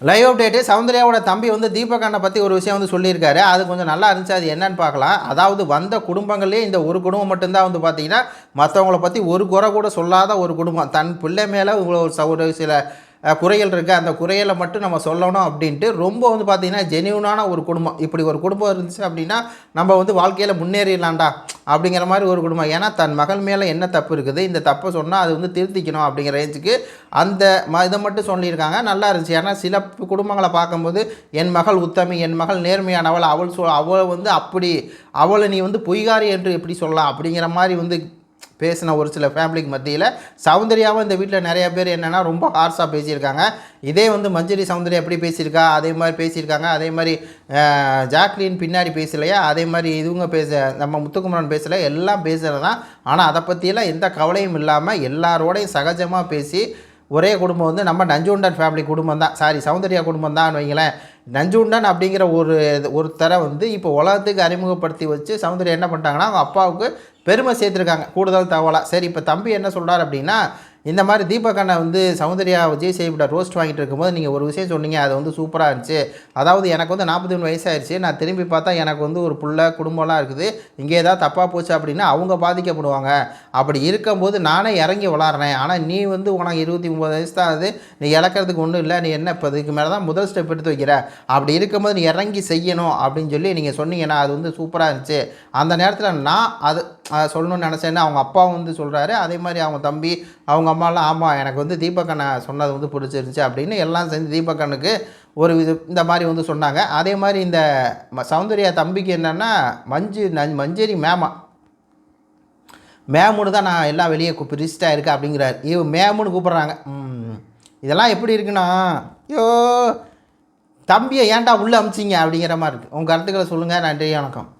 Live update சௌந்தர்யாவோட தம்பி வந்து தீபக் பற்றி ஒரு விஷயம் வந்து சொல்லியிருக்காரு. அது கொஞ்சம் நல்லா இருந்துச்சு. அது என்னன்னு பார்க்கலாம். அதாவது வந்த குடும்பங்களே இந்த ஒரு குடும்பம் மட்டும்தான் வந்து பார்த்தீங்கன்னா மற்றவங்கள பற்றி ஒரு குறை கூட சொல்லாத ஒரு குடும்பம். தன் பிள்ளை மேலே ஒரு சில குறைகள் இருக்குது அந்த குறைகளை மட்டும் நம்ம சொல்லணும் அப்படின்ட்டு ரொம்ப வந்து பார்த்திங்கன்னா ஜெனியூனான ஒரு குடும்பம். இப்படி ஒரு குடும்பம் இருந்துச்சு அப்படின்னா நம்ம வந்து வாழ்க்கையில் முன்னேறிடலாம்டா அப்படிங்கிற மாதிரி ஒரு குடும்பம். ஏன்னா தன் மகள் மேலே என்ன தப்பு இருக்குது? இந்த தப்பை சொன்னால் அது வந்து திருத்திக்கணும் அப்படிங்கிற ரேஞ்சுக்கு அந்த ம இதை மட்டும் சொல்லியிருக்காங்க. நல்லா இருந்துச்சு. ஏன்னா சில குடும்பங்களை பார்க்கும்போது என் மகள் உத்தமி என் மகள் நேர்மையானவள் அவள் சொல் அவள் வந்து அப்படி அவளை நீ வந்து பொய்காரி என்று எப்படி சொல்லலாம்? அப்படிங்கிற மாதிரி வந்து பேசின ஒரு சில ஃபேமிலிக்கு மத்தியில் சௌந்தர்யாவும் இந்த வீட்டில் நிறைய பேர் என்னென்னா ரொம்ப ஹார்ஸாக பேசியிருக்காங்க. இதே வந்து மஞ்சரி சௌந்தர்யா எப்படி பேசியிருக்கா? அதே மாதிரி பேசியிருக்காங்க. அதே மாதிரி ஜாக்லின் பின்னாடி பேசலையா? அதே மாதிரி இதுவங்க பேச நம்ம முத்துக்குமரன் பேசல. எல்லாம் பேசுகிறது தான் ஆனால் அதை பற்றியெல்லாம் எந்த கவலையும் இல்லாமல் எல்லாரோடையும் சகஜமாக பேசி ஒரே குடும்பம் வந்து நம்ம நஞ்சுண்டன் ஃபேமிலி குடும்பம் தான் சாரி சௌந்தர்யா குடும்பம் தான் வைங்களேன். நஞ்சுண்டன் அப்படிங்கிற ஒரு ஒருத்தரை வந்து இப்போ உலகத்துக்கு அறிமுகப்படுத்தி வச்சு சௌந்தர்யா என்ன பண்ணிட்டாங்கன்னா அவங்க அப்பாவுக்கு பெருமை சேர்த்துருக்காங்க. கூடுதல் தகவலாக சரி இப்போ தம்பி என்ன சொல்கிறார் அப்படின்னா இந்த மாதிரி தீபக் அண்ணா வந்து சௌந்தர்யா விஜய் சேவிட ரோஸ்ட் வாங்கிட்டு இருக்கும்போது நீங்கள் ஒரு விஷயம் சொன்னீங்க அது வந்து சூப்பராக இருந்துச்சு. அதாவது எனக்கு வந்து நாற்பத்தி மூணு வயசாயிருச்சு. நான் திரும்பி பார்த்தா எனக்கு வந்து ஒரு புள்ள குடும்பம்லாம் இருக்குது. இங்கே ஏதாவது தப்பாக போச்சு அப்படின்னா அவங்க பாதிக்கப்படுவாங்க. அப்படி இருக்கும்போது நானே இறங்கி விளாட்றேன் ஆனால் நீ வந்து உனக்கு இருபத்தி ஒம்பது வயசு தான் அது நீ இழக்கிறதுக்கு ஒன்றும் இல்லை. நீ என்ன இப்போ இதுக்கு மேலே தான் முதல் ஸ்டெப் எடுத்து வைக்கிற? அப்படி இருக்கும்போது நீ இறங்கி செய்யணும் அப்படின்னு சொல்லி நீங்கள் சொன்னீங்கன்னா அது வந்து சூப்பராக இருந்துச்சு. அந்த நேரத்தில் நான் அது சொல்லணும்னு நினச்சேன்னு அவங்க அப்பாவும் வந்து சொல்கிறாரு அதே மாதிரி அவங்க தம்பி அவங்க அம்மாலாம் ஆமாம் எனக்கு வந்து தீபக்கண்ணை சொன்னது வந்து பிடிச்சிருந்துச்சு அப்படின்னு எல்லாம் சேர்ந்து தீபக்கண்ணுக்கு ஒரு இது இந்த மாதிரி வந்து சொன்னாங்க. அதே மாதிரி இந்த ம- சௌந்தர்யா தம்பிக்கு என்னென்னா மஞ்சு ந- மஞ்சரி மேமா. மேமுன்னு தான் நான் எல்லாம் வெளியே பிரிச்சிட்டா இருக்கேன் அப்படிங்கிறார். இவ மேமுன்னு கூப்பிட்றாங்க. இதெல்லாம் எப்படி இருக்குன்னா ஐயோ தம்பியை ஏன்டா உள்ளே அமிச்சிங்க அப்படிங்கிற மாதிரி இருக்குது உங்கள் கருத்துக்களை சொல்லுங்கள் நன்றி வணக்கம்.